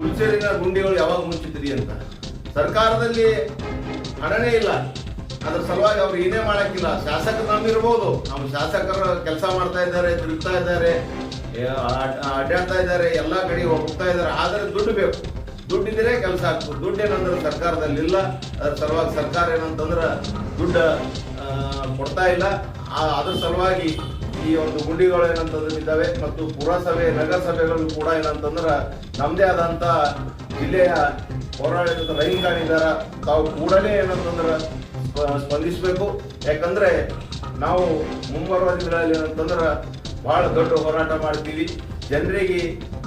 ಹುಲ್ಸೇರಿನ ಗುಂಡಿಗಳು ಯಾವಾಗ ಮುಚ್ಚಿದ್ರಿ ಅಂತ? ಸರ್ಕಾರದಲ್ಲಿ ಹಣನೇ ಇಲ್ಲ. ಅದ್ರ ಸಲುವಾಗಿ ಅವ್ರು ಏನೇ ಮಾಡಕ್ಕಿಲ್ಲ. ಶಾಸಕರು ನಮ್ಮಿರ್ಬೋದು. ನಮ್ಮ ಶಾಸಕರು ಕೆಲಸ ಮಾಡ್ತಾ ಇದ್ದಾರೆ, ತಿರುಗ್ತಾ ಇದ್ದಾರೆ ಅಡ್ಡಾಡ್ತಾ ಇದ್ದಾರೆ, ಎಲ್ಲ ಕಡೆ ಹೋಗ್ತಾ ಇದ್ದಾರೆ. ಆದರೆ ದುಡ್ಡು ಬೇಕು. ದುಡ್ಡಿದ್ರೆ ಕೆಲಸ ಆಗ್ತದೆ. ದುಡ್ಡು ಏನಂದ್ರೆ ಸರ್ಕಾರದಲ್ಲಿ ಇಲ್ಲ. ಅದ್ರ ಸಲುವಾಗಿ ಸರ್ಕಾರ ಏನಂತಂದ್ರೆ ದುಡ್ಡು ಕೊಡ್ತಾ ಇಲ್ಲ. ಅದ್ರ ಸಲುವಾಗಿ ಈ ಒಂದು ಗುಂಡಿಗಳು ಏನಂತಂದ್ರೆ ಇದ್ದಾವೆ ಮತ್ತು ಪುರಸಭೆ, ನಗರಸಭೆಗಳು ಕೂಡ ಏನಂತಂದ್ರೆ ನಮ್ಮದೇ ಆದಂತ ಜಿಲ್ಲೆಯ ಹೋರಾಟದ ರೈನ್ಗಾಣಿದಾರ ತಾವು ಕೂಡಲೇ ಏನಂತಂದ್ರೆ ಸ್ಪಂದಿಸಬೇಕು. ಯಾಕಂದ್ರೆ ನಾವು ಮುಂಬರುವ ದಿನಗಳಲ್ಲಿ ಏನಂತಂದ್ರೆ ಬಹಳ ದೊಡ್ಡ ಹೋರಾಟ ಮಾಡ್ತೀವಿ. ಜನರಿಗೆ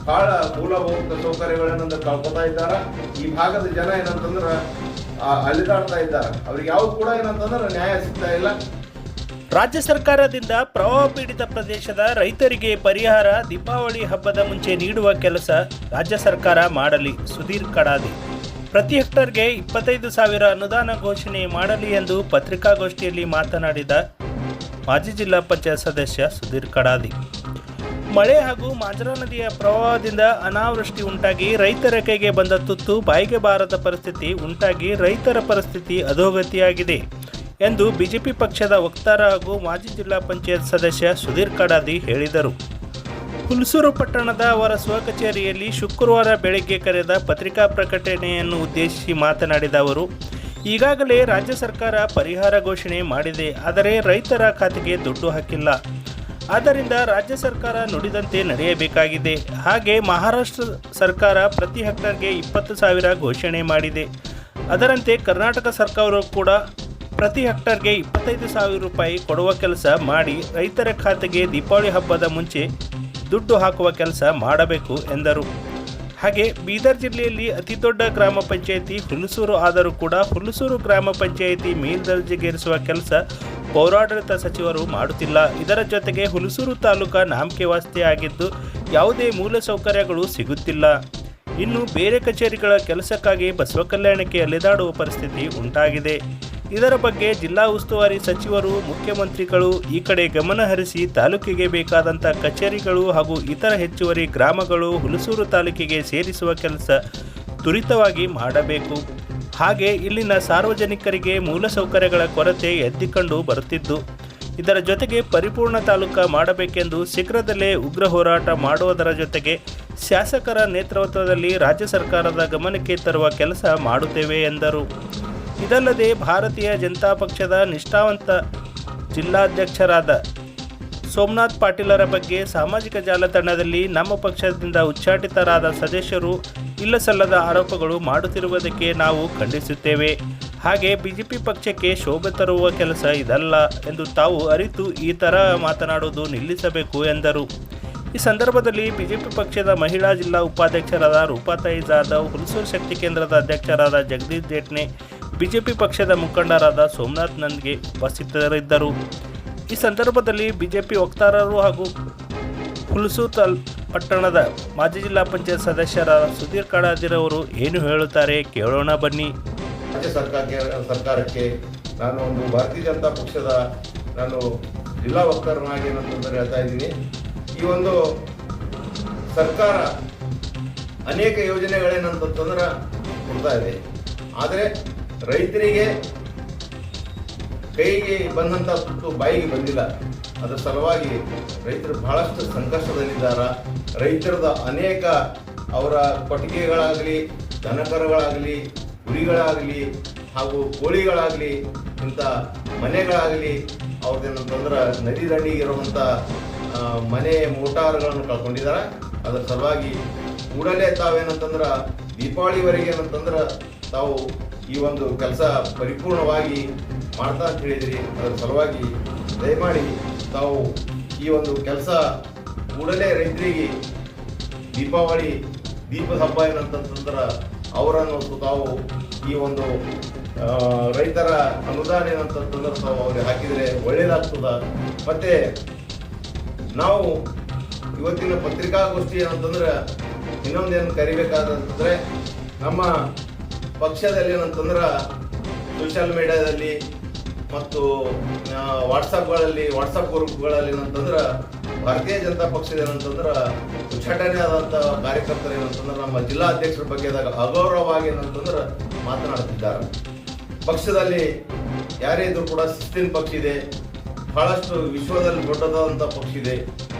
ಬಹಳ ಮೂಲಭೂತ ಸೌಕರ್ಯಗಳೇನಂದ್ರೆ ಕಳ್ಕೊತಾ ಇದ್ದಾರೆ. ಈ ಭಾಗದ ಜನ ಏನಂತಂದ್ರೆ ಅಲ್ಲಿದಾಡ್ತಾ ಇದ್ದಾರೆ. ಅವ್ರಿಗೆ ಯಾವ ಕೂಡ ಏನಂತಂದ್ರೆ ನ್ಯಾಯ ಸಿಗ್ತಾ ಇಲ್ಲ. ರಾಜ್ಯ ಸರ್ಕಾರದಿಂದ ಪ್ರವಾಹ ಪೀಡಿತ ಪ್ರದೇಶದ ರೈತರಿಗೆ ಪರಿಹಾರ ದೀಪಾವಳಿ ಹಬ್ಬದ ಮುಂಚೆ ನೀಡುವ ಕೆಲಸ ರಾಜ್ಯ ಸರ್ಕಾರ ಮಾಡಲಿ. ಸುಧೀರ್ ಕಡಾದಿ. ಪ್ರತಿ ಹೆಕ್ಟರ್ಗೆ ಇಪ್ಪತ್ತೈದು ಸಾವಿರ ಅನುದಾನ ಘೋಷಣೆ ಮಾಡಲಿ ಎಂದು ಪತ್ರಿಕಾಗೋಷ್ಠಿಯಲ್ಲಿ ಮಾತನಾಡಿದ ಮಾಜಿ ಜಿಲ್ಲಾ ಪಂಚಾಯತ್ ಸದಸ್ಯ ಸುಧೀರ್ ಕಡಾದಿ. ಮಳೆ ಹಾಗೂ ಮಾಂಜರಾ ನದಿಯ ಪ್ರವಾಹದಿಂದ ಅನಾವೃಷ್ಟಿ ಉಂಟಾಗಿ ರೈತರ ಕೈಗೆ ಬಂದ ತುತ್ತು, ಬಾಯಿಗೆ ಬಾರದ ಪರಿಸ್ಥಿತಿ ಉಂಟಾಗಿ ರೈತರ ಪರಿಸ್ಥಿತಿ ಅಧೋಗತಿಯಾಗಿದೆ. ಎಂದು ಬಿಜೆಪಿ ಪಕ್ಷದ ವಕ್ತಾರ ಹಾಗೂ ಮಾಜಿ ಜಿಲ್ಲಾ ಪಂಚಾಯತ್ ಸದಸ್ಯ ಸುಧೀರ್ ಕಡಾದಿ ಹೇಳಿದರು. ಹುಲ್ಸೂರು ಪಟ್ಟಣದ ಅವರ ಸ್ವಕಚೇರಿಯಲ್ಲಿ ಶುಕ್ರವಾರ ಬೆಳಗ್ಗೆ ಕರೆದ ಪತ್ರಿಕಾ ಪ್ರಕಟಣೆಯನ್ನು ಉದ್ದೇಶಿಸಿ ಮಾತನಾಡಿದ ಅವರು, ಈಗಾಗಲೇ ರಾಜ್ಯ ಸರ್ಕಾರ ಪರಿಹಾರ ಘೋಷಣೆ ಮಾಡಿದೆ, ಆದರೆ ರೈತರ ಖಾತೆಗೆ ದುಡ್ಡು ಹಾಕಿಲ್ಲ. ಆದ್ದರಿಂದ ರಾಜ್ಯ ಸರ್ಕಾರ ನುಡಿದಂತೆ ನಡೆಯಬೇಕಾಗಿದೆ. ಹಾಗೆ ಮಹಾರಾಷ್ಟ್ರ ಸರ್ಕಾರ ಪ್ರತಿ ಹೆಕ್ಟರ್ಗೆ ಇಪ್ಪತ್ತು ಸಾವಿರ ಘೋಷಣೆ ಮಾಡಿದೆ. ಅದರಂತೆ ಕರ್ನಾಟಕ ಸರ್ಕಾರವು ಕೂಡ ಪ್ರತಿ ಹೆಕ್ಟರ್ಗೆ ಇಪ್ಪತ್ತೈದು ಸಾವಿರ ರೂಪಾಯಿ ಕೊಡುವ ಕೆಲಸ ಮಾಡಿ ರೈತರ ಖಾತೆಗೆ ದೀಪಾವಳಿ ಹಬ್ಬದ ಮುಂಚೆ ದುಡ್ಡು ಹಾಕುವ ಕೆಲಸ ಮಾಡಬೇಕು ಎಂದರು. ಹಾಗೆ ಬೀದರ್ ಜಿಲ್ಲೆಯಲ್ಲಿ ಅತಿ ದೊಡ್ಡ ಗ್ರಾಮ ಪಂಚಾಯಿತಿ ಹುಲಸೂರು ಆದರೂ ಕೂಡ ಹುಲಸೂರು ಗ್ರಾಮ ಪಂಚಾಯಿತಿ ಮೇಲ್ದರ್ಜೆಗೇರಿಸುವ ಕೆಲಸ ಪೌರಾಡಳಿತ ಸಚಿವರು ಮಾಡುತ್ತಿಲ್ಲ. ಇದರ ಜೊತೆಗೆ ಹುಲಸೂರು ತಾಲೂಕಾ ನಾಮಕೆ ವಾಸ್ತೆಯಾಗಿದ್ದು ಯಾವುದೇ ಮೂಲಸೌಕರ್ಯಗಳು ಸಿಗುತ್ತಿಲ್ಲ. ಇನ್ನು ಬೇರೆ ಕಚೇರಿಗಳ ಕೆಲಸಕ್ಕಾಗಿ ಬಸವ ಕಲ್ಯಾಣಕ್ಕೆ ಅಲೆದಾಡುವ ಪರಿಸ್ಥಿತಿ ಉಂಟಾಗಿದೆ. ಇದರ ಬಗ್ಗೆ ಜಿಲ್ಲಾ ಉಸ್ತುವಾರಿ ಸಚಿವರು, ಮುಖ್ಯಮಂತ್ರಿಗಳು ಈ ಕಡೆ ಗಮನ ಹರಿಸಿ ತಾಲೂಕಿಗೆ ಬೇಕಾದಂಥ ಕಚೇರಿಗಳು ಹಾಗೂ ಇತರ ಹೆಚ್ಚುವರಿ ಗ್ರಾಮಗಳು ಹುಲಸೂರು ತಾಲೂಕಿಗೆ ಸೇರಿಸುವ ಕೆಲಸ ತ್ವರಿತವಾಗಿ ಮಾಡಬೇಕು. ಹಾಗೆ ಇಲ್ಲಿನ ಸಾರ್ವಜನಿಕರಿಗೆ ಮೂಲಸೌಕರ್ಯಗಳ ಕೊರತೆ ಎದ್ದಿಕೊಂಡು ಬರುತ್ತಿದ್ದು, ಇದರ ಜೊತೆಗೆ ಪರಿಪೂರ್ಣ ತಾಲೂಕ ಮಾಡಬೇಕೆಂದು ಶೀಘ್ರದಲ್ಲೇ ಉಗ್ರ ಹೋರಾಟ ಮಾಡುವುದರ ಜೊತೆಗೆ ಶಾಸಕರ ನೇತೃತ್ವದಲ್ಲಿ ರಾಜ್ಯ ಸರ್ಕಾರದ ಗಮನಕ್ಕೆ ತರುವ ಕೆಲಸ ಮಾಡುತ್ತೇವೆ ಎಂದರು. ಇದಲ್ಲದೆ ಭಾರತೀಯ ಜನತಾ ಪಕ್ಷದ ನಿಷ್ಠಾವಂತ ಜಿಲ್ಲಾಧ್ಯಕ್ಷರಾದ ಸೋಮನಾಥ್ ಪಾಟೀಲರ ಬಗ್ಗೆ ಸಾಮಾಜಿಕ ಜಾಲತಾಣದಲ್ಲಿ ನಮ್ಮ ಪಕ್ಷದಿಂದ ಉಚ್ಚಾಟಿತರಾದ ಸದಸ್ಯರು ಇಲ್ಲಸಲ್ಲದ ಆರೋಪಗಳು ಮಾಡುತ್ತಿರುವುದಕ್ಕೆ ನಾವು ಖಂಡಿಸುತ್ತೇವೆ. ಹಾಗೆ ಬಿಜೆಪಿ ಪಕ್ಷಕ್ಕೆ ಶೋಭೆ ತರುವ ಕೆಲಸ ಇದಲ್ಲ ಎಂದು ತಾವು ಅರಿತು ಈ ಥರ ಮಾತನಾಡುವುದು ನಿಲ್ಲಿಸಬೇಕು ಎಂದರು. ಈ ಸಂದರ್ಭದಲ್ಲಿ ಬಿಜೆಪಿ ಪಕ್ಷದ ಮಹಿಳಾ ಜಿಲ್ಲಾ ಉಪಾಧ್ಯಕ್ಷರಾದ ರೂಪಾತಾಯಿ ಜಾಧವ್ ಹುಲಸೂರು ಶಕ್ತಿ ಕೇಂದ್ರದ ಅಧ್ಯಕ್ಷರಾದ ಜಗದೀಶ್ ಜೇಟ್ನೆ ಬಿಜೆಪಿ ಪಕ್ಷದ ಮುಖಂಡರಾದ ಸೋಮನಾಥ್ ನಂದ್ಗೆ ಉಪಸ್ಥಿತರಿದ್ದರು. ಈ ಸಂದರ್ಭದಲ್ಲಿ ಬಿಜೆಪಿ ವಕ್ತಾರರು ಹಾಗೂ ಹುಲ್ಸೂತಲ್ ತಾಲ್ ಪಟ್ಟಣದ ಮಾಜಿ ಜಿಲ್ಲಾ ಪಂಚಾಯತ್ ಸದಸ್ಯರಾದ ಸುಧೀರ್ ಕಡಾದಿರವರು ಏನು ಹೇಳುತ್ತಾರೆ ಕೇಳೋಣ ಬನ್ನಿ. ರಾಜ್ಯ ಸರ್ಕಾರಕ್ಕೆ ಸರ್ಕಾರಕ್ಕೆ ನಾನು ಒಂದು ಭಾರತೀಯ ಜನತಾ ಪಕ್ಷದ ನಾನು ಜಿಲ್ಲಾ ವಕ್ತಾರನಾಗಿ ಹೇಳ್ತಾ ಇದ್ದೀನಿ. ಈ ಒಂದು ಸರ್ಕಾರ ಅನೇಕ ಯೋಜನೆಗಳೇನಂತಂದ್ರೆ ಕೊಡ್ತಾ ಇದೆ. ಆದರೆ ರೈತರಿಗೆ ಕೈಗೆ ಬಂದಂಥ ತುತ್ತು ಬಾಯಿಗೆ ಬಂದಿಲ್ಲ. ಅದರ ಸಲುವಾಗಿ ರೈತರು ಬಹಳಷ್ಟು ಸಂಕಷ್ಟದಲ್ಲಿದ್ದಾರ. ರೈತರದ ಅನೇಕ ಅವರ ಕೊಟ್ಟಿಗೆಗಳಾಗಲಿ, ದನಕರುಗಳಾಗಲಿ, ಕುರಿಗಳಾಗಲಿ ಹಾಗೂ ಕೋಳಿಗಳಾಗಲಿ, ಇಂಥ ಮನೆಗಳಾಗಲಿ ಅವ್ರದ್ದೇನಂತಂದ್ರೆ ನದಿ ದಂಡಿಗೆ ಇರುವಂಥ ಮನೆ ಮೋಟಾರ್ಗಳನ್ನು ಕಳ್ಕೊಂಡಿದ್ದಾರೆ. ಅದರ ಸಲುವಾಗಿ ಕೂಡಲೇ ತಾವೇನಂತಂದ್ರೆ ದೀಪಾವಳಿವರೆಗೆ ಏನಂತಂದ್ರೆ ತಾವು ಈ ಒಂದು ಕೆಲಸ ಪರಿಪೂರ್ಣವಾಗಿ ಮಾಡ್ತಾ ಅಂತ ಹೇಳಿದಿರಿ. ಅದರ ಸಲುವಾಗಿ ದಯಮಾಡಿ ತಾವು ಈ ಒಂದು ಕೆಲಸ ಕೂಡಲೇ ರೈತರಿಗೆ ದೀಪಾವಳಿ ದೀಪದ ಹಬ್ಬ ಏನಂತಂತಂದ್ರೆ ಅವರನ್ನು ತಾವು ಈ ಒಂದು ರೈತರ ಅನುದಾನ ಏನಂತಂದ್ರೆ ತಾವು ಅವ್ರಿಗೆ ಹಾಕಿದರೆ ಒಳ್ಳೇದಾಗ್ತದ. ಮತ್ತು ನಾವು ಇವತ್ತಿನ ಪತ್ರಿಕಾಗೋಷ್ಠಿ ಏನಂತಂದ್ರೆ ಇನ್ನೊಂದೇನು ಕರಿಬೇಕಾದಂತಂದರೆ ನಮ್ಮ ಪಕ್ಷದಲ್ಲಿ ಏನಂತಂದ್ರೆ ಸೋಷಿಯಲ್ ಮೀಡಿಯಾದಲ್ಲಿ ಮತ್ತು ವಾಟ್ಸಪ್ಗಳಲ್ಲಿ ವಾಟ್ಸಪ್ ಗ್ರೂಪ್ಗಳಲ್ಲಿ ಏನಂತಂದ್ರೆ ಭಾರತೀಯ ಜನತಾ ಪಕ್ಷದ ಏನಂತಂದ್ರೆ ಉಚ್ಚಾಟನೆ ಆದಂಥ ಕಾರ್ಯಕರ್ತರು ಏನಂತಂದ್ರೆ ನಮ್ಮ ಜಿಲ್ಲಾ ಅಧ್ಯಕ್ಷರ ಬಗ್ಗೆ ಅಗೌರವವಾಗಿ ಏನಂತಂದ್ರೆ ಮಾತನಾಡುತ್ತಿದ್ದಾರೆ. ಪಕ್ಷದಲ್ಲಿ ಯಾರೇ ಇದ್ರೂ ಕೂಡ ಶಿಸ್ತಿನ ಪಕ್ಷ ಇದೆ. ಬಹಳಷ್ಟು ವಿಶ್ವದಲ್ಲಿ ದೊಡ್ಡದಾದಂಥ ಪಕ್ಷ ಇದೆ.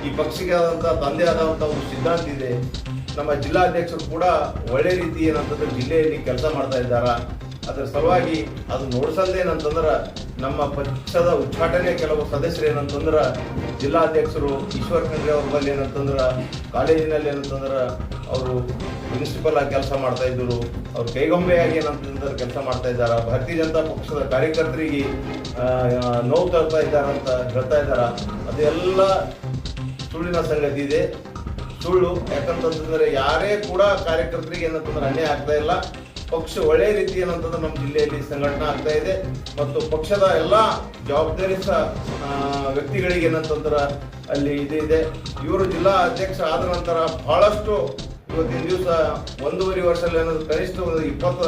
ಈ ಪಕ್ಷಕ್ಕೆ ಆದಂಥ ತಂದೆ ಆದಂಥ ಒಂದು ಸಿದ್ಧಾಂತ ಇದೆ. ನಮ್ಮ ಜಿಲ್ಲಾಧ್ಯಕ್ಷರು ಕೂಡ ಒಳ್ಳೆ ರೀತಿ ಏನಂತಂದ್ರೆ ಜಿಲ್ಲೆಯಲ್ಲಿ ಕೆಲಸ ಮಾಡ್ತಾ ಇದ್ದಾರ? ಅದರ ಸಲುವಾಗಿ ಅದು ನೋಡ್ಸಲ್ದೆ ಏನಂತಂದ್ರೆ ನಮ್ಮ ಪಕ್ಷದ ಉದ್ಘಾಟನೆ ಕೆಲವು ಸದಸ್ಯರು ಏನಂತಂದ್ರೆ ಜಿಲ್ಲಾಧ್ಯಕ್ಷರು ಈಶ್ವರ್ ಖಂಡ್ರೆ ಅವ್ರ ಬಳಿ ಏನಂತಂದ್ರೆ, ಕಾಲೇಜಿನಲ್ಲಿ ಏನಂತಂದ್ರೆ ಅವರು ಪ್ರಿನ್ಸಿಪಲ್ ಆಗಿ ಕೆಲಸ ಮಾಡ್ತಾ ಇದ್ದರು. ಅವ್ರು ಕೈಗೊಂಬೆಯಾಗಿ ಏನಂತಂದ್ರೆ ಕೆಲಸ ಮಾಡ್ತಾ ಇದ್ದಾರೆ? ಭಾರತೀಯ ಜನತಾ ಪಕ್ಷದ ಕಾರ್ಯಕರ್ತರಿಗೆ ನೋವು ತರ್ತಾ ಇದ್ದಾರಂತ ಅಂತ ಹೇಳ್ತಾ ಇದ್ದಾರ? ಅದೆಲ್ಲ ಸುಳ್ಳಿನ ಸಂಗತಿ ಇದೆ. ಸುಳ್ಳು ಯಾಕಂತಂದ್ರೆ ಯಾರೇ ಕೂಡ ಕಾರ್ಯಕರ್ತರಿಗೆ ಏನಂತಂದ್ರೆ ಅನ್ಯಾಯ ಆಗ್ತಾ ಇಲ್ಲ. ಪಕ್ಷ ಒಳ್ಳೆ ರೀತಿ ಏನಂತಂದ್ರೆ ನಮ್ಮ ಜಿಲ್ಲೆಯಲ್ಲಿ ಸಂಘಟನೆ ಆಗ್ತಾ ಇದೆ. ಮತ್ತು ಪಕ್ಷದ ಎಲ್ಲ ಜವಾಬ್ದಾರಿ ಸಹ ವ್ಯಕ್ತಿಗಳಿಗೆ ಏನಂತಂದ್ರೆ ಅಲ್ಲಿ ಇದಿದೆ ಇದೆ. ಇವರು ಜಿಲ್ಲಾ ಅಧ್ಯಕ್ಷ ಆದ ನಂತರ ಬಹಳಷ್ಟು ಇವತ್ತಿನ ದಿವಸ ಒಂದೂವರೆ ವರ್ಷದಲ್ಲಿ ಏನಂದ್ರೆ ಕನಿಷ್ಠ ಒಂದು ಇಪ್ಪತ್ತ,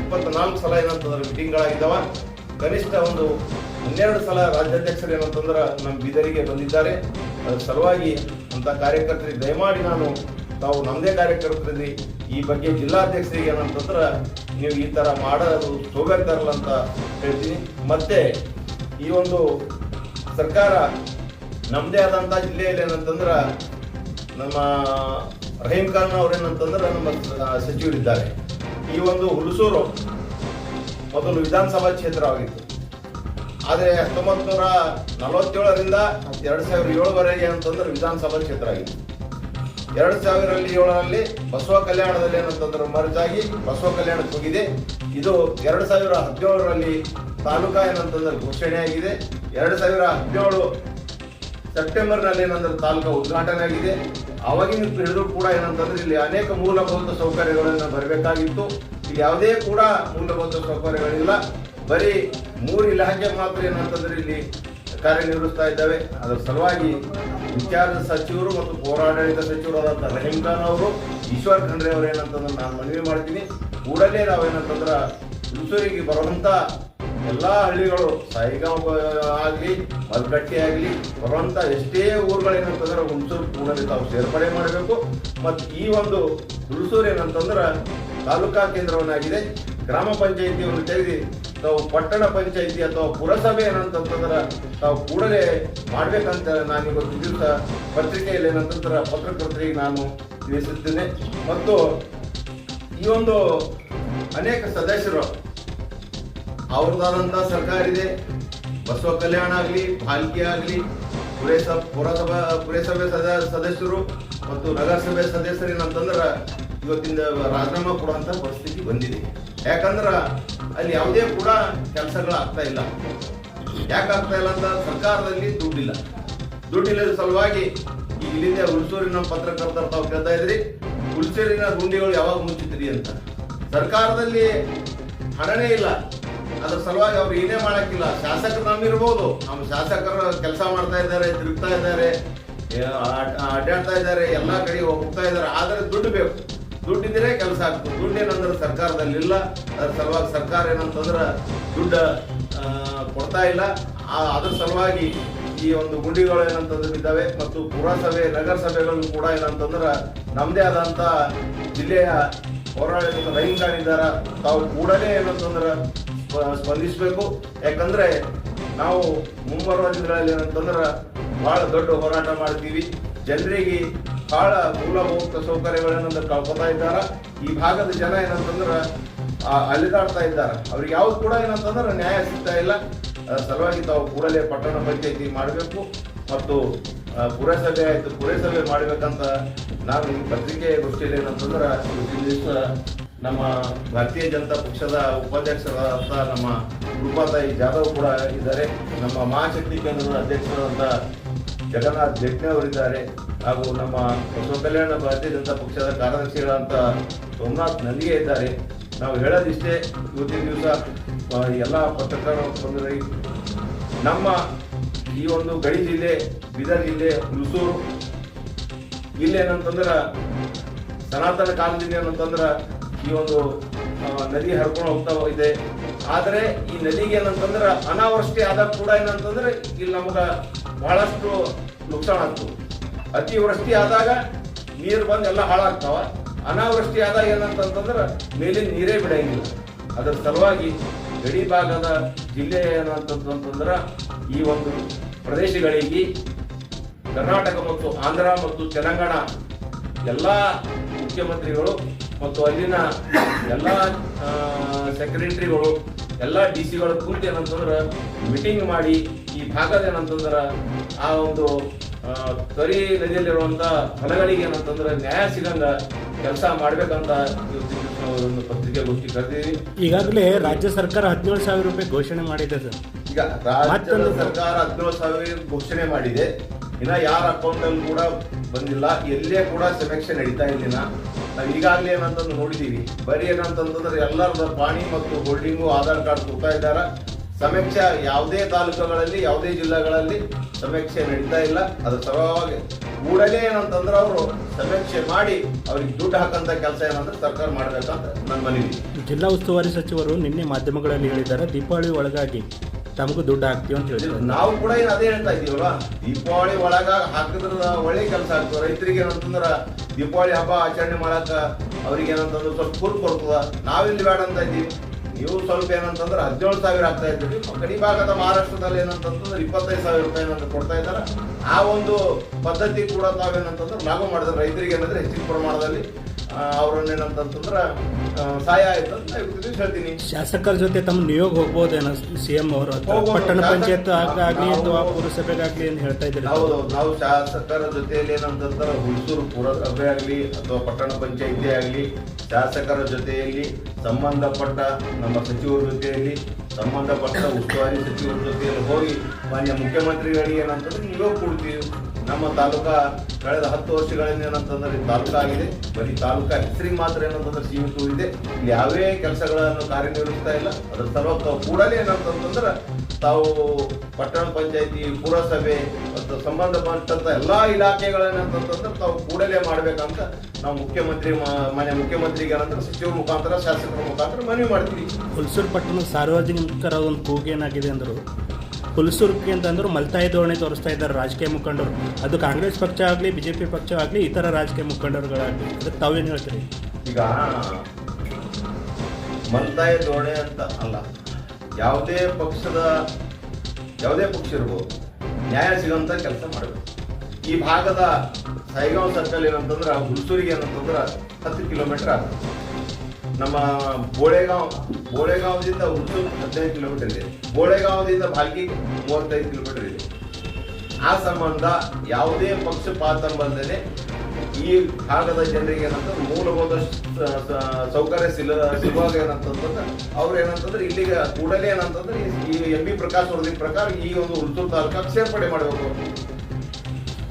ಇಪ್ಪತ್ನಾಲ್ಕು ಸಲ ಏನಂತಂದ್ರೆ ಮೀಟಿಂಗ್ಗಳಾಗಿದ್ದಾವ ಕನಿಷ್ಠ ಒಂದು ಹನ್ನೆರಡು ಸಲ ರಾಜ್ಯಾಧ್ಯಕ್ಷರು ಏನಂತಂದ್ರೆ ನಮ್ಮ ಬೀದರಿಗೆ ಬಂದಿದ್ದಾರೆ. ಅದ್ರ ಸಲುವಾಗಿ ಅಂತ ಕಾರ್ಯಕರ್ತರಿಗೆ ದಯಮಾಡಿ ನಾನು ತಾವು ನಮ್ಮದೇ ಕಾರ್ಯಕರ್ತರಲ್ಲಿ ಈ ಬಗ್ಗೆ ಜಿಲ್ಲಾಧ್ಯಕ್ಷರಿಗೆ ಏನಂತಂದ್ರೆ ನೀವು ಈ ಥರ ಮಾಡೋದು ಶೋಭೆ ಅಂತ ಹೇಳ್ತೀನಿ. ಮತ್ತೆ ಈ ಒಂದು ಸರ್ಕಾರ ನಮ್ಮದೇ ಆದಂಥ ಜಿಲ್ಲೆಯಲ್ಲಿ ಏನಂತಂದ್ರೆ ನಮ್ಮ ರಹೀಂ ಖಾನ್ ಅವ್ರೇನಂತಂದ್ರೆ ನಮ್ಮ ಸಚಿವರಿದ್ದಾರೆ. ಈ ಒಂದು ಹುಲಸೂರು ಮೊದಲು ವಿಧಾನಸಭಾ ಕ್ಷೇತ್ರವಾಗಿತ್ತು. ಆದರೆ ಹತ್ತೊಂಬತ್ತು ನೂರ ನಲವತ್ತೇಳರಿಂದ ಎರಡು ಸಾವಿರದ ಏಳವರೆಗೆ ಅಂತಂದ್ರೆ ವಿಧಾನಸಭಾ ಕ್ಷೇತ್ರ ಆಗಿತ್ತು. ಎರಡು ಸಾವಿರದ ಏಳರಲ್ಲಿ ಬಸವ ಕಲ್ಯಾಣದಲ್ಲಿ ಏನಂತಂದ್ರೆ ಮರ್ಜ್ ಆಗಿ ಬಸವ ಕಲ್ಯಾಣಕ್ಕೆ ಹೋಗಿದೆ ಇದು ಎರಡು ಸಾವಿರ ಹದಿನೇಳರಲ್ಲಿ ತಾಲೂಕಾ ಏನಂತಂದ್ರೆ ಘೋಷಣೆ ಆಗಿದೆ. ಎರಡು ಸಾವಿರ ಹದಿನೇಳು ಸೆಪ್ಟೆಂಬರ್ನಲ್ಲಿ ಏನಂದ್ರೆ ತಾಲೂಕಾ ಉದ್ಘಾಟನೆ ಆಗಿದೆ. ಅವಾಗಿನ ಹಿಡಿದು ಕೂಡ ಏನಂತಂದ್ರೆ ಇಲ್ಲಿ ಅನೇಕ ಮೂಲಭೂತ ಸೌಕರ್ಯಗಳನ್ನು ಬರಬೇಕಾಗಿತ್ತು. ಇಲ್ಲಿ ಯಾವುದೇ ಕೂಡ ಮೂಲಭೂತ ಸೌಕರ್ಯಗಳಿಲ್ಲ. ಬರೀ ಮೂರು ಇಲಾಖೆ ಮಾತ್ರ ಏನಂತಂದ್ರೆ ಇಲ್ಲಿ ಕಾರ್ಯನಿರ್ವಹಿಸ್ತಾ ಇದ್ದಾವೆ. ಅದರ ಸಲುವಾಗಿ ವಿಚಾರದ ಸಚಿವರು ಮತ್ತು ಪೌರಾಡಳಿತ ಸಚಿವರಾದಂಥ ರಹೀಂ ಖಾನ್ ಅವರು, ಈಶ್ವರ್ ಖಂಡ್ರೆ ಅವರು ಏನಂತಂದ್ರೆ ನಾನು ಮನವಿ ಮಾಡ್ತೀನಿ. ಕೂಡಲೇ ನಾವೇನಂತಂದ್ರೆ ಹುಣಸೂರಿಗೆ ಬರುವಂತ ಎಲ್ಲಾ ಹಳ್ಳಿಗಳು, ಸಾಯಿಗಾಂವ್ ಆಗಲಿ, ಮಲ್ಕಟ್ಟಿ ಆಗಲಿ, ಬರುವಂತ ಎಷ್ಟೇ ಊರುಗಳೇನಂತಂದ್ರೆ ಹುಣಸೂರು ಕೂಡಲೇ ತಾವು ಸೇರ್ಪಡೆ ಮಾಡಬೇಕು. ಮತ್ತು ಈ ಒಂದು ಹುಣಸೂರು ಏನಂತಂದ್ರೆ ತಾಲೂಕಾ ಕೇಂದ್ರವನ್ನಾಗಿದೆ. ಗ್ರಾಮ ಪಂಚಾಯಿತಿಯನ್ನು ತೆಗೆದು ತಾವು ಪಟ್ಟಣ ಪಂಚಾಯಿತಿ ಅಥವಾ ಪುರಸಭೆ ಏನಂತಂತಂದ್ರೆ ತಾವು ಕೂಡಲೇ ಮಾಡ್ಬೇಕಂತ ನಾನು ಇವತ್ತು ದಿವಸ ಪತ್ರಿಕೆಯಲ್ಲಿ ಏನಂತಂದ್ರೆ ಪತ್ರಕರ್ತರಿಗೆ ನಾನು ತಿಳಿಸುತ್ತೇನೆ. ಮತ್ತು ಈ ಒಂದು ಅನೇಕ ಸದಸ್ಯರು ಅವ್ರದ್ದಾದಂಥ ಸರ್ಕಾರ ಇದೆ. ಬಸವ ಕಲ್ಯಾಣ ಆಗಲಿ ಪಾಲಿಕೆ ಆಗಲಿ, ಪುರಸಭೆ, ಪುರಸಭಾ, ಪುರಸಭೆ ಸದ, ಸದಸ್ಯರು ಮತ್ತು ನಗರಸಭೆ ಸದಸ್ಯರು ಏನಂತಂದ್ರೆ ಇವತ್ತಿಂದ ರಾಜೀನಾಮೆ ಕೊಡುವಂಥ ಪರಿಸ್ಥಿತಿ ಬಂದಿದೆ. ಯಾಕಂದ್ರೆ ಅಲ್ಲಿ ಯಾವುದೇ ಕೂಡ ಕೆಲಸಗಳು ಆಗ್ತಾ ಇಲ್ಲ. ಯಾಕಾಗ್ತಾ ಇಲ್ಲ ಅಂತ ಸರ್ಕಾರದಲ್ಲಿ ದುಡ್ಡಿಲ್ಲ. ದುಡ್ಡಿಲ್ಲದ ಸಲುವಾಗಿ ಇಲ್ಲಿಂದ ಹುಲ್ಸೂರಿನ ಪತ್ರಕರ್ತರು ತಾವು ಕೇಳ್ತಾ ಇದ್ರಿ, ಹುಲ್ಸೂರಿನ ಗುಂಡಿಗಳು ಯಾವಾಗ ಮುಚ್ಚಿದ್ರಿ ಅಂತ. ಸರ್ಕಾರದಲ್ಲಿ ಹಣನೇ ಇಲ್ಲ. ಅದ್ರ ಸಲುವಾಗಿ ಅವ್ರು ಏನೇ ಮಾಡಕ್ಕಿಲ್ಲ. ಶಾಸಕರು ನಮ್ಮಿರ್ಬೋದು. ನಮ್ಮ ಶಾಸಕರು ಕೆಲಸ ಮಾಡ್ತಾ ಇದ್ದಾರೆ, ತಿರುಗ್ತಾ ಇದ್ದಾರೆ ಅಡ್ಡಾಡ್ತಾ ಇದ್ದಾರೆ, ಎಲ್ಲಾ ಕಡೆ ಹೋಗ್ತಾ ಇದ್ದಾರೆ. ಆದರೆ ದುಡ್ಡು ಬೇಕು. ದುಡ್ಡಿದ್ರೆ ಕೆಲಸ ಆಗ್ತದೆ. ದುಡ್ಡು ಏನಂದ್ರೆ ಸರ್ಕಾರದಲ್ಲಿ ಇಲ್ಲ ಅದ್ರ ಸಲುವಾಗಿ ಸರ್ಕಾರ ಏನಂತಂದ್ರೆ ದುಡ್ಡು ಕೊಡ್ತಾ ಇಲ್ಲ. ಅದ್ರ ಸಲುವಾಗಿ ಈ ಒಂದು ಗುಂಡಿಗಳು ಏನಂತಂದ್ರೆ ಇದ್ದಾವೆ ಮತ್ತು ಪುರಸಭೆ ನಗರಸಭೆಗಳು ಕೂಡ ಏನಂತಂದ್ರೆ ನಮ್ಮದೇ ಆದಂತ ಜಿಲ್ಲೆಯ ಹೋರಾಟ ರೈತರಿದ್ದಾರ ತಾವು ಕೂಡಲೇ ಏನಂತಂದ್ರೆ ಸ್ಪ- ಸ್ಪಂದಿಸಬೇಕು. ಯಾಕಂದ್ರೆ ನಾವು ಮುಂಬರುವ ದಿನಗಳಲ್ಲಿ ಏನಂತಂದ್ರೆ ಬಹಳ ದೊಡ್ಡ ಹೋರಾಟ ಮಾಡ್ತೀವಿ. ಜನರಿಗೆ ಬಹಳ ಮೂಲಭೂತ ಸೌಕರ್ಯಗಳನ್ನ ಕಳ್ಕೊತಾ ಇದ್ದಾರ. ಈ ಭಾಗದ ಜನ ಏನಂತಂದ್ರೆ ಅಲ್ಲಿದಾಡ್ತಾ ಇದ್ದಾರ. ಅವ್ರಿಗೆ ಯಾವ್ದು ಕೂಡ ಏನಂತಂದ್ರೆ ನ್ಯಾಯ ಸಿಗ್ತಾ ಇಲ್ಲ. ಸಲುವಾಗಿ ತಾವು ಕೂಡಲೇ ಪಟ್ಟಣ ಪಂಚಾಯತಿ ಮಾಡಬೇಕು ಮತ್ತು ಪುರಸಭೆ ಆಯಿತು, ಪುರಸಭೆ ಮಾಡ್ಬೇಕಂತ ನಾವು ಈ ಪತ್ರಿಕೆ ಗೋಷ್ಠಿಯಲ್ಲಿ ಏನಂತಂದ್ರೆ ದಿವಸ ನಮ್ಮ ಭಾರತೀಯ ಜನತಾ ಪಕ್ಷದ ಉಪಾಧ್ಯಕ್ಷರಾದಂಥ ನಮ್ಮ ರೂಪಾತಾಯಿ ಜಾಧವ್ ಕೂಡ ಇದ್ದಾರೆ. ನಮ್ಮ ಮಹಾಶಕ್ತಿ ಕೇಂದ್ರದ ಅಧ್ಯಕ್ಷರಾದಂಥ ಜಗನ್ನಾಥ್ ಜಟ್ನೆ ಅವರಿದ್ದಾರೆ ಹಾಗೂ ನಮ್ಮ ಕಲ್ಯಾಣ ಭಾರತೀಯ ಜನತಾ ಪಕ್ಷದ ಕಾರ್ಯದರ್ಶಿಗಳಂತ ಸೋಮನಾಥ್ ನಲ್ಲಿಗೆ ಇದ್ದಾರೆ. ನಾವು ಹೇಳೋದಿಷ್ಟೇ, ಇವತ್ತಿನ ದಿವಸ ಎಲ್ಲ ಪತ್ರಕರ್ತರು ಬಂದರೆ ನಮ್ಮ ಈ ಒಂದು ಗಡಿ ಜಿಲ್ಲೆ, ಬೀದರ್ ಜಿಲ್ಲೆ ಹುಲ್ಸೂರು ಏನಂತಂದ್ರೆ, ಸನಾತನ ಕಾಲದಿಂದ ಏನಂತಂದ್ರೆ ಈ ಒಂದು ನದಿ ಹರ್ಕೊಂಡು ಹೋಗ್ತಾ ಇದೆ ಆದರೆ ಈ ನದಿಗೆ ಏನಂತಂದ್ರೆ ಅನಾವೃಷ್ಟಿ ಆದಾಗ ಕೂಡ ಏನಂತಂದ್ರೆ ಇಲ್ಲಿ ನಮಗ ಬಹಳಷ್ಟು ನುಕ್ಸಾನ್ ಆಗ್ತದೆ. ಅತಿವೃಷ್ಟಿ ಆದಾಗ ನೀರು ಬಂದು ಎಲ್ಲ ಹಾಳಾಗ್ತಾವ. ಅನಾವೃಷ್ಟಿ ಆದಾಗ ಏನಂತಂತಂದ್ರೆ ಮೇಲಿನ ನೀರೇ ಬಿಡಂಗಿಲ್ಲ. ಅದರ ಸಲುವಾಗಿ ಗಡಿ ಭಾಗದ ಜಿಲ್ಲೆ ಏನಂತಂತಂದ್ರೆ ಈ ಒಂದು ಪ್ರದೇಶಗಳಿಗೆ ಕರ್ನಾಟಕ ಮತ್ತು ಆಂಧ್ರ ಮತ್ತು ತೆಲಂಗಾಣ ಎಲ್ಲ ಮುಖ್ಯಮಂತ್ರಿಗಳು ಮತ್ತು ಅಲ್ಲಿನ ಎಲ್ಲ ಸೆಕ್ರೆಟರಿಗಳು ಎಲ್ಲ ಡಿ ಸಿಗಳು ಕುಂತು ಏನಂತಂದ್ರೆ ಮೀಟಿಂಗ್ ಮಾಡಿ ಈ ಭಾಗದ ಏನಂತಂದ್ರೆ ಆ ಒಂದು ಆ, ತರಿ ನದಿಯಲ್ಲಿರುವಂತ ಹೊಲಗಳಿಗೆ ಏನಂತಂದ್ರೆ ನ್ಯಾಯ ಸಿಗಂಗ ಕೆಲಸ ಮಾಡ್ಬೇಕಂತ ಪತ್ರಿಕೆ ಗೋಷ್ಠಿ ಕರೆದಿವಿ ಈಗಾಗಲೇ ರಾಜ್ಯ ಸರ್ಕಾರ ಹದಿನೇಳು ಸಾವಿರ ರೂಪಾಯಿ ಘೋಷಣೆ ಮಾಡಿದೆ ಸರ್. ಈಗ ರಾಜ್ಯ ಸರ್ಕಾರ ಹದಿನೇಳು ಸಾವಿರ ಘೋಷಣೆ ಮಾಡಿದೆ. ಇನ್ನ ಯಾರ ಅಕೌಂಟ್ ಅಲ್ಲಿ ಕೂಡ ಬಂದಿಲ್ಲ. ಎಲ್ಲೇ ಕೂಡ ಸಮೀಕ್ಷೆ ನಡೀತಾ ಇಲ್ಲಿನ. ನಾವು ಈಗಾಗಲೇ ಏನಂತಂದು ನೋಡಿದೀವಿ. ಬರೀ ಏನಂತಂದ್ರೆ ಎಲ್ಲರದ ಪಾಣಿ ಮತ್ತು ಹೋಲ್ಡಿಂಗು ಆಧಾರ್ ಕಾರ್ಡ್ ಕೊಡ್ತಾ ಇದ್ದಾರ. ಸಮೀಕ್ಷೆ ಯಾವುದೇ ತಾಲೂಕುಗಳಲ್ಲಿ ಯಾವುದೇ ಜಿಲ್ಲೆಗಳಲ್ಲಿ ಸಮೀಕ್ಷೆ ನಡೀತಾ ಇಲ್ಲ. ಅದು ಸರಳವಾಗಿ ಕೂಡಲೇ ಏನಂತಂದ್ರೆ ಅವರು ಸಮೀಕ್ಷೆ ಮಾಡಿ ಅವ್ರಿಗೆ ದುಡ್ಡು ಹಾಕಂತ ಕೆಲಸ ಏನಂದ್ರೆ ಸರ್ಕಾರ ಮಾಡ್ಬೇಕಂತ ನನ್ನ ಮನವಿ. ಜಿಲ್ಲಾ ಉಸ್ತುವಾರಿ ಸಚಿವರು ನಿನ್ನೆ ಮಾಧ್ಯಮಗಳಲ್ಲಿ ಹೇಳಿದ್ದಾರೆ ದೀಪಾವಳಿ ಒಳಗಾಗಿ ತಮಗೂ ದುಡ್ಡು ಹಾಕ್ತೀವಿ ಅಂತ ಹೇಳಿದ್ರು ನಾವು ಕೂಡ ಏನು ಅದೇ ಹೇಳ್ತಾ ಇದೀವಲ್ಲ ದೀಪಾವಳಿ ಒಳಗ ಹಾಕಿದ್ರ ಒಳ್ಳೆ ಕೆಲಸ ಆಗ್ತದೆ. ರೈತರಿಗೆ ಏನಂತಂದ್ರ ದೀಪಾವಳಿ ಹಬ್ಬ ಆಚರಣೆ ಮಾಡಾಕ ಅವ್ರಿಗೆ ಏನಂತಂದ್ರೆ ಸ್ವಲ್ಪ ಫುಲ್ ಕೊಡ್ತದ. ನಾವಿಲ್ಲಿ ಬೇಡ ಅಂತ ಇದ್ದೀವಿ. ನೀವು ಸ್ವಲ್ಪ ಏನಂತಂದ್ರೆ ಹದಿನೇಳು ಸಾವಿರ ಆಗ್ತಾ ಇದ್ದೀವಿ ಕಡಿ ಭಾಗದ ಮಹಾರಾಷ್ಟ್ರದಲ್ಲಿ ಏನಂತಂದ್ರೆ ಇಪ್ಪತ್ತೈದು ಸಾವಿರ ರೂಪಾಯಿ ಏನಂತ ಕೊಡ್ತಾ ಇದ್ದಾರೆ. ಆ ಒಂದು ಪದ್ಧತಿ ಕೂಡ ತಾವೇನಂತಂದ್ರೆ ಲಾಭ ಮಾಡಿದ್ರೆ. ರೈತರಿಗೆ ಏನಂದ್ರೆ ಹೆಚ್ಚಿನ ಪ್ರಮಾಣದಲ್ಲಿ ಅವ್ರನ್ನ ಏನಂತಂದ್ರೆ ಆ, ಸಹಾಯ ಆಯ್ತು ಅಂತ ಹೇಳ್ತೀನಿ. ಶಾಸಕರ ಜೊತೆ ತಮ್ಮ ನಿಯೋಗ ಹೋಗ್ಬೋದೇನೋ ಸಿಎಂ ಅವರು ಅಥವಾ ಪಟ್ಟಣ ಪಂಚಾಯತ್ ಆಗಲಿ ಅಥವಾ ಪುರಸಭೆಗಾಗ್ಲಿ ಅಂತ ಹೇಳ್ತಾ ಇದ್ದೀರಿ? ಹೌದು ನಾವು ಶಾಸಕರ ಜೊತೆಯಲ್ಲಿ ಏನಂತಂದ್ರೆ ಹುಣಸೂರು ಪುರಸಭೆ ಆಗಲಿ ಅಥವಾ ಪಟ್ಟಣ ಪಂಚಾಯಿತಿ ಆಗಲಿ ಶಾಸಕರ ಜೊತೆಯಲ್ಲಿ ಸಂಬಂಧಪಟ್ಟ ನಮ್ಮ ಸಚಿವರ ಜೊತೆಯಲ್ಲಿ ಸಂಬಂಧಪಟ್ಟ ಉಸ್ತುವಾರಿ ಸಚಿವರ ಜೊತೆಯಲ್ಲಿ ಹೋಗಿ ಮಾನ್ಯ ಮುಖ್ಯಮಂತ್ರಿಗಳಿಗೆ ಏನಂತಂದ್ರೆ ನೀವು ಕೊಡ್ತೀವಿ ನಮ್ಮ ತಾಲೂಕಾ ಕಳೆದ ಹತ್ತು ವರ್ಷಗಳಿಂದ ಏನಂತಂದ್ರೆ ತಾಲೂಕಾ ಆಗಿದೆ. ಬರೀ ತಾಲೂಕಾ ಹೆಸರಿಗೆ ಮಾತ್ರ ಏನಂತಂದ್ರೆ ಸೀಮಿತ ಇದೆ. ಇಲ್ಲಿ ಯಾವೇ ಕೆಲಸಗಳನ್ನು ಕಾರ್ಯನಿರ್ವಹಿಸ್ತಾ ಇಲ್ಲ. ಅದ್ರ ಸರ್ವ ಕೂಡಲೇ ಏನಂತಂದ್ರೆ ತಾವು ಪಟ್ಟಣ ಪಂಚಾಯತಿ, ಪುರಸಭೆ, ಮತ್ತು ಸಂಬಂಧಪಟ್ಟಂತ ಎಲ್ಲಾ ಇಲಾಖೆಗಳೇನಂತಂತಂದ್ರೆ ತಾವು ಕೂಡಲೇ ಮಾಡ್ಬೇಕಂತ ನಾವು ಮುಖ್ಯಮಂತ್ರಿ ಮನೆ ಮುಖ್ಯಮಂತ್ರಿಗೆ ಏನಂದ್ರೆ ಸಚಿವ ಮುಖಾಂತರ, ಶಾಸಕರ ಮುಖಾಂತರ ಮನವಿ ಮಾಡ್ತೀವಿ. ಹುಲ್ಸೂರು ಪಟ್ಟಣದ ಸಾರ್ವಜನಿಕರ ಒಂದು ಕೂಗು ಏನಾಗಿದೆ ಅಂದರು ಹುಲ್ಸೂರ್ಗೆ ಅಂತಂದ್ರು ಮಲ್ತಾಯಿ ಧೋರಣೆ ತೋರಿಸ್ತಾ ಇದ್ದಾರೆ ರಾಜಕೀಯ ಮುಖಂಡರು. ಅದು ಕಾಂಗ್ರೆಸ್ ಪಕ್ಷ ಆಗಲಿ, ಬಿಜೆಪಿ ಪಕ್ಷ ಆಗಲಿ, ಇತರ ರಾಜಕೀಯ ಮುಖಂಡರುಗಳಾಗಲಿ. ಅದಕ್ಕೆ ತಾವೇನು ಹೇಳ್ತೀರಿ? ಈಗ ಮಲ್ತಾಯಿ ಧೋರಣೆ ಅಂತ ಅಲ್ಲ, ಯಾವುದೇ ಪಕ್ಷದ, ಯಾವುದೇ ಪಕ್ಷ ಇರ್ಬೋದು, ನ್ಯಾಯ ಸಿಗುವಂತ ಕೆಲಸ ಮಾಡಬೇಕು. ಈ ಭಾಗದ ಸೈಗಾಂವ್ ಸರ್ಕಲ್ ಏನಂತಂದ್ರೆ, ಹುಲ್ಸೂರಿಗೆ ಏನಂತಂದ್ರೆ ಹತ್ತು ಕಿಲೋಮೀಟರ್ ಆಗುತ್ತೆ ನಮ್ಮ ಬೋಳೆಗಾಂವ್, ಬೋಳೆಗಾಂವದಿಂದ ಉತ್ತು ಹದಿನೈದು ಕಿಲೋಮೀಟರ್ ಇದೆ. ಬೋಳೆಗಾಂವದಿಂದ ಭಾಲ್ಕಿ ಮೂವತ್ತೈದು ಕಿಲೋಮೀಟರ್ ಇದೆ. ಆ ಸಂಬಂಧ ಯಾವುದೇ ಪಕ್ಷಪಾತ ಬಂದರೆ ಈ ಭಾಗದ ಜನರಿಗೆ ಏನಂತಂದ್ರೆ ಮೂಲಭೂತ ಸೌಕರ್ಯ ಸಿಲ, ಸಿಗುವಾಗ ಏನಂತಂದ್ರೆ ಅವ್ರು ಏನಂತಂದ್ರೆ ಇಲ್ಲಿಗೆ ಕೂಡಲೇ ಏನಂತಂದ್ರೆ ಈ ಎಂ ಬಿ ಪ್ರಕಾಶ್ ವರದಿ ಪ್ರಕಾರ ಈ ಒಂದು ಹುಲ್ಸೂರು ತಾಲೂಕಾಗ ಸೇರ್ಪಡೆ ಮಾಡಬೇಕು.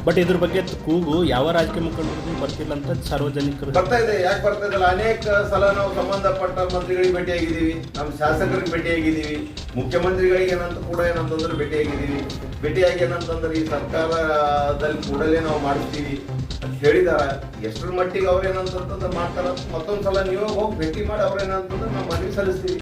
ಬಟ್ ಇದ್ರ ಬಗ್ಗೆ ಕೂಗು ಯಾವ ರಾಜಕೀಯ ಮುಖಂಡರು ಬರ್ತಿಲ್ಲ ಅಂತ ಸಾರ್ವಜನಿಕರು ಬರ್ತಾ ಇದೆ, ಯಾಕೆ ಬರ್ತಾ ಇದಲ್ಲ ಅನೇಕ ಸಲ ನಾವು ಸಂಬಂಧಪಟ್ಟ ಮಂತ್ರಿಗಳಿಗೆ ಭೇಟಿಯಾಗಿದ್ದೀವಿ, ನಮ್ಮ ಶಾಸಕರಿಗೆ ಭೇಟಿಯಾಗಿದ್ದೀವಿ, ಮುಖ್ಯಮಂತ್ರಿಗಳಿಗೆ ಏನಂತ ಕೂಡ ಏನಂತಂದ್ರೆ ಭೇಟಿಯಾಗಿದ್ದೀವಿ. ಭೇಟಿಯಾಗಿ ಏನಂತಂದ್ರೆ ಈ ಸರ್ಕಾರದಲ್ಲಿ ಕೂಡಲೇ ನಾವು ಮಾಡ್ತೀವಿ ಅಂತ ಹೇಳಿದಾರ ಎಷ್ಟರ ಮಟ್ಟಿಗೆ ಅವ್ರು ಏನಂತಂದ್ರೆ ಮಾಡ್ತಾರ ಮತ್ತೊಂದ್ ಸಲ ನೀವು ಹೋಗಿ ಭೇಟಿ ಮಾಡಿ ಅವ್ರು ಏನಂತಂದ್ರೆ ನಾವು ಮನವಿ ಸಲ್ಲಿಸ್ತೀವಿ.